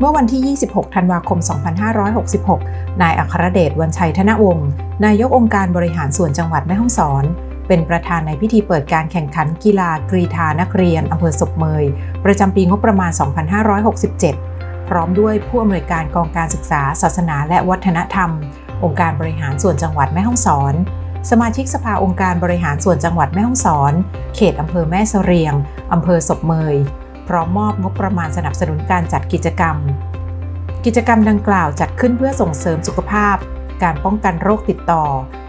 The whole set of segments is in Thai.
เมื่อวันที่ 26 ธันวาคม 2566 นายอัครเดชวันชัยธนวงศ์นายกองค์การบริหารส่วนจังหวัดแม่ฮ่องสอน เป็นประธานในพิธีเปิดการแข่งขันกีฬากรีธานักเรียนอำเภอศพเมย ประจำปีงบประมาณ 2567 พร้อมด้วยผู้อำนวยการกองการศึกษา ศาสนา และวัฒนธรรม องค์การบริหารส่วนจังหวัดแม่ฮ่องสอน สมาชิกสภาองค์การบริหารส่วนจังหวัดแม่ฮ่องสอน เขตอำเภอแม่เสรียงอำเภอศพเมย พร้อมมอบงบประมาณสนับสนุนการจัดกิจกรรม กิจกรรมดังกล่าวจัดขึ้นเพื่อส่งเสริมสุขภาพ การป้องกันโรคติดต่อ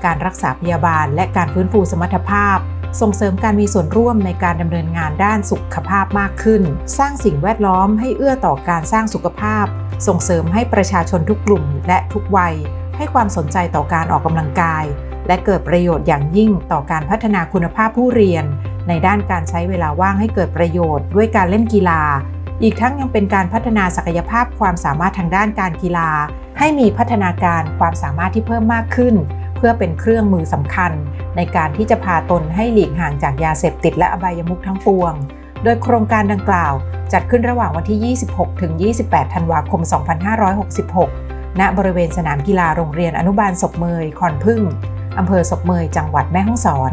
การรักษาพยาบาล และการฟื้นฟูสมรรถภาพ ส่งเสริมการมีส่วนร่วมในการดำเนินงานด้านสุขภาพมากขึ้น สร้างสิ่งแวดล้อมให้เอื้อต่อการสร้างสุขภาพ ส่งเสริมให้ประชาชนทุกกลุ่ม และทุกวัย ให้ความสนใจต่อการออกกำลังกาย และเกิดประโยชน์อย่างยิ่งต่อการพัฒนาคุณภาพผู้เรียน ในด้านการใช้เวลาว่างให้เกิดประโยชน์ ด้วยการเล่นกีฬา อีกทั้งยังเป็นการพัฒนาศักยภาพความสามารถทางด้านการกีฬา ให้มีพัฒนาการความสามารถที่เพิ่มมากขึ้น เพื่อเป็นเครื่องมือสำคัญ ในการที่จะพาตนให้หลีกห่างจากยาเสพติดและอบายมุขทั้งปวง โดยโครงการดังกล่าว จัดขึ้นระหว่างวันที่ 26 ถึง 28 ธันวาคม 2566 ณ บริเวณสนามกีฬาโรงเรียนอนุบาลศพเมยคอนพึ่งอำเภอศพเมยจังหวัดแม่ฮ่องสอน